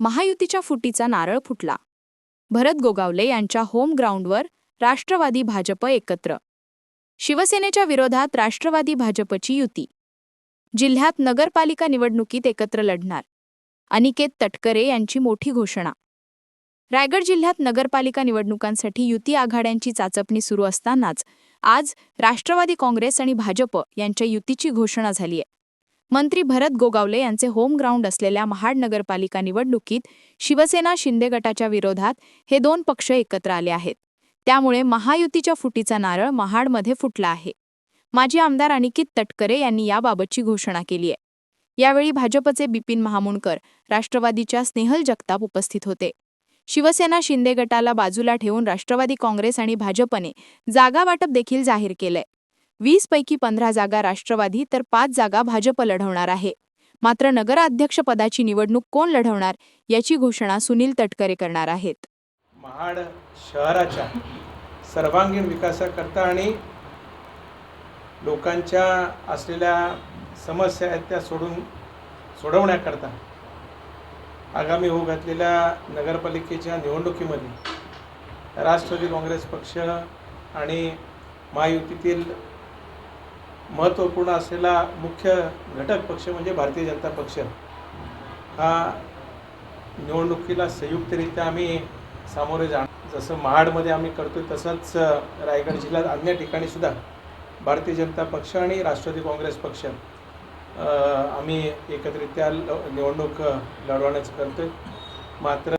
महायुतीच्या फुटीचा नारळ फुटला. भरत गोगावले यांच्या होम ग्राउंडवर राष्ट्रवादी भाजप एकत्र. शिवसेनेच्या विरोधात राष्ट्रवादी भाजपची युती. जिल्ह्यात नगरपालिका निवडणुकीत एकत्र लढणार. अनिकेत तटकरे यांची मोठी घोषणा. रायगड जिल्ह्यात नगरपालिका निवडणुकांसाठी युती आघाड्यांची चाचपणी सुरू असतानाच आज राष्ट्रवादी काँग्रेस आणि भाजप यांच्या युतीची घोषणा झाली आहे मंत्री भरत गोगावले यांचे होम ग्राउंड असलेल्या महाड नगरपालिका निवडणुकीत शिवसेना शिंदे गटाच्या विरोधात हे दोन पक्ष एकत्र आले आहेत. त्यामुळे महायुतीच्या फुटीचा नारळ महाडमध्ये फुटला आहे. माजी आमदार अनिकित तटकरे यांनी याबाबतची घोषणा केली आहे. यावेळी भाजपचे बिपिन महामुणकर राष्ट्रवादीच्या स्नेहल जगताप उपस्थित होते. शिवसेना शिंदे गटाला बाजूला ठेवून राष्ट्रवादी काँग्रेस आणि भाजपने जागा वाटप देखील जाहीर केलंय. वीस पैकी पंधरा जागा राष्ट्रवादी तर पाच जागा भाजप लढवणार आहे. मात्र नगराध्यक्षपदाची निवडणूक कोण लढवणार याची घोषणा सुनील तटकरे करणार आहेत. महाड शहराच्या सर्वांगीण विकासाकरता आणि लोकांच्या असलेल्या समस्या आहेत त्या सोडून सोडवण्याकरता आगामी होऊ घातलेल्या नगरपालिकेच्या निवडणुकीमध्ये राष्ट्रवादी काँग्रेस पक्ष आणि महायुतीतील महत्त्वपूर्ण असलेला मुख्य घटक पक्ष म्हणजे भारतीय जनता पक्ष. हा निवडणुकीला संयुक्तरित्या आम्ही सामोरे जाण जसं महाडमध्ये आम्ही करतो तसंच रायगड जिल्ह्यात अन्य ठिकाणीसुद्धा भारतीय जनता पक्ष आणि राष्ट्रवादी काँग्रेस पक्ष आम्ही एकत्रित्या ल- निवडणूक लढवण्याचं करतो मात्र